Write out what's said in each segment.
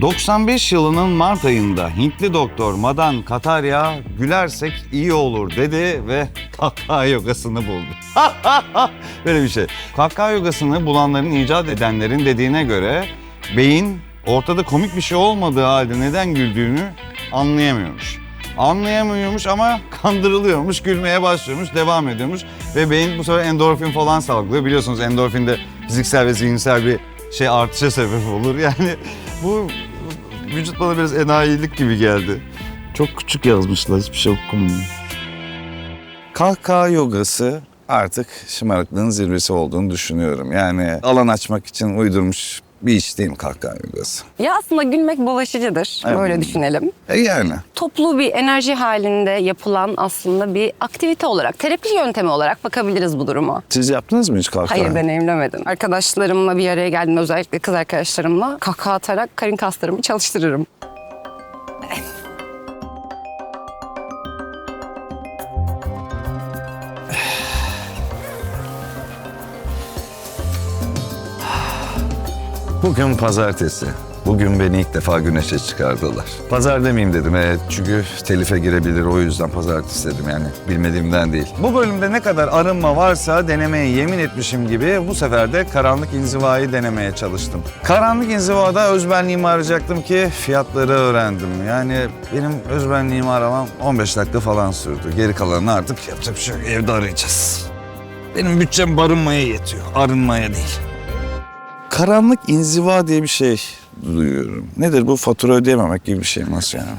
95 yılının Mart ayında Hintli doktor Madan Katarya gülersek iyi olur dedi ve kahkaha yogasını buldu. Böyle bir şey. Kahkaha yogasını bulanların, icat edenlerin dediğine göre beyin ortada komik bir şey olmadığı halde neden güldüğünü anlayamıyormuş. Anlayamıyormuş ama kandırılıyormuş, gülmeye başlıyormuş, devam ediyormuş. Ve beyin bu sefer endorfin falan salgılıyor. Biliyorsunuz endorfin de fiziksel ve zihinsel bir şey artışa sebep olur. Yani bu vücut bana biraz enayilik gibi geldi. Çok küçük yazmışlar, hiçbir şey okumuyorum. Kahkaha yogası artık şımarıklığın zirvesi olduğunu düşünüyorum. Yani alan açmak için uydurmuş bir iş değil mi kahkaha yogası? Ya aslında gülmek bulaşıcıdır. Evet. Böyle düşünelim. E yani. Toplu bir enerji halinde yapılan aslında bir aktivite olarak, terapi yöntemi olarak bakabiliriz bu duruma. Siz yaptınız mı hiç kahkaha? Hayır deneyimlemedim. Arkadaşlarımla bir araya geldim özellikle kız arkadaşlarımla kahkaha atarak karın kaslarımı çalıştırırım. Bugün pazartesi. Bugün beni ilk defa güneşe çıkardılar. Pazar demeyeyim dedim evet çünkü telife girebilir o yüzden pazartesi dedim yani bilmediğimden değil. Bu bölümde ne kadar arınma varsa denemeye yemin etmişim gibi bu sefer de karanlık inzivayı denemeye çalıştım. Karanlık inzivada özbenliğimi arayacaktım ki fiyatları öğrendim. Yani benim özbenliğimi aramam 15 dakika falan sürdü. Geri kalanını artık yapacak bir şey yok evde arayacağız. Benim bütçem barınmaya yetiyor arınmaya değil. Karanlık inziva diye bir şey duyuyorum. Nedir bu fatura ödeyememek gibi bir şey mi nasıl yani?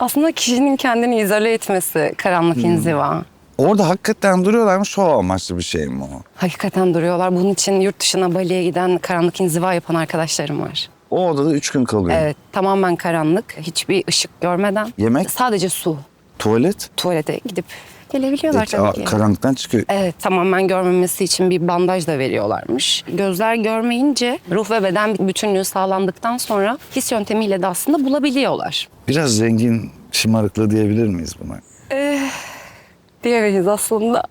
Aslında kişinin kendini izole etmesi karanlık inziva. Orada hakikaten duruyorlar mı şov amaçlı bir şey mi o? Hakikaten duruyorlar. Bunun için yurt dışına Bali'ye giden karanlık inziva yapan arkadaşlarım var. O odada üç gün kalıyor. Evet, tamamen karanlık, hiçbir ışık görmeden. Yemek? Sadece su. Tuvalet? Tuvalete gidip gelebiliyorlar Peki, tabii ki. karanlıktan çıkıyor. Evet, tamamen görmemesi için bir bandaj da veriyorlarmış. Gözler görmeyince ruh ve beden bütünlüğü sağlandıktan sonra his yöntemiyle de aslında bulabiliyorlar. Biraz zengin şımarıklığı diyebilir miyiz buna? Diyemeyiz aslında.